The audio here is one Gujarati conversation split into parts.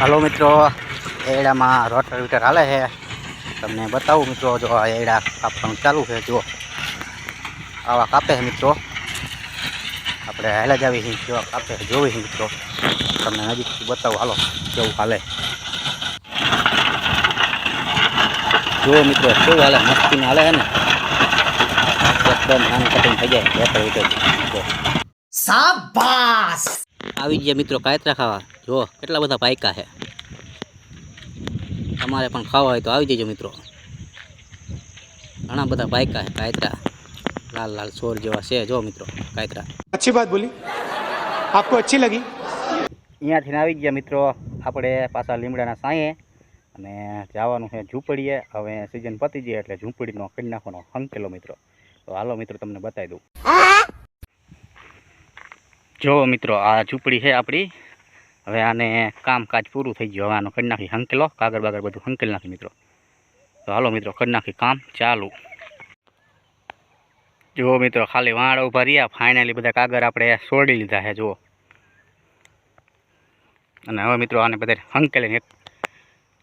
હાલો મિત્રો એડામાં રોટર વીટર હાલે છે. તમને બતાવું મિત્રો જો આ એડા કાપવાનું ચાલુ છે જો આવા કાપે છે મિત્રો. આપણે હાલે જ આવી છીએ કેવા કાપે જોવી છે મિત્રો. તમને નજીકથી બતાવું હાલો કેવું હાલે. જુઓ મિત્રો કેવું હાલે મસ્તીને હાલે છે ને. એકદમ નાનું કટિંગ થઈ જાય રોટર વીટર. આવી ગયા મિત્રો કાયતરા ખાવા. જો કેટલા બધા પાયકા છે? તમારે પણ ખાવા હોય તો આવી જજો મિત્રો. ઘણા બધા પાયકા છે કાયતરા. લાલ લાલ સોર જેવા છે જો મિત્રો કાયતરા. અચ્છી વાત બોલી. આપકો અચ્છી લગી. અહીંયાથી આવી ગયા મિત્રો આપણે પાછા લીમડાના સાંયે અને જવાનું છે ઝૂંપડીએ. હવે સિઝન પતી જાય એટલે ઝૂંપડીનો કરી નાખવાનો હંકેલો મિત્રો. તો હાલો મિત્રો તમને બતાવી દઉં. જો મિત્રો આ ઝૂંપડી છે આપણી. હવે આને કામકાજ પૂરું થઈ ગયું. હવે આનો કરી નાખી હંકેલો કાગળ બાગળ બધું હંકેલ નાખી મિત્રો. તો હાલો મિત્રો, કરી નાખી કામ. ચાલુ. જુઓ મિત્રો, ખાલી વાળ ઊભા રહ્યા. ફાઇનલી બધા કાગળ આપણે છોડી લીધા છે, જુઓ. અને હવે મિત્રો, આને બધા હંકેલીને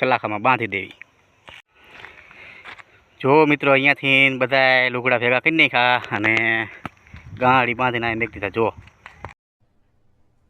ચલાખામાં બાંધી દેવી. જો મિત્રો, અહીંયાથી બધા લુગડા ભેગા કરી નાખ્યા અને ગાડી બાંધીને આને દેખી દીધા. જો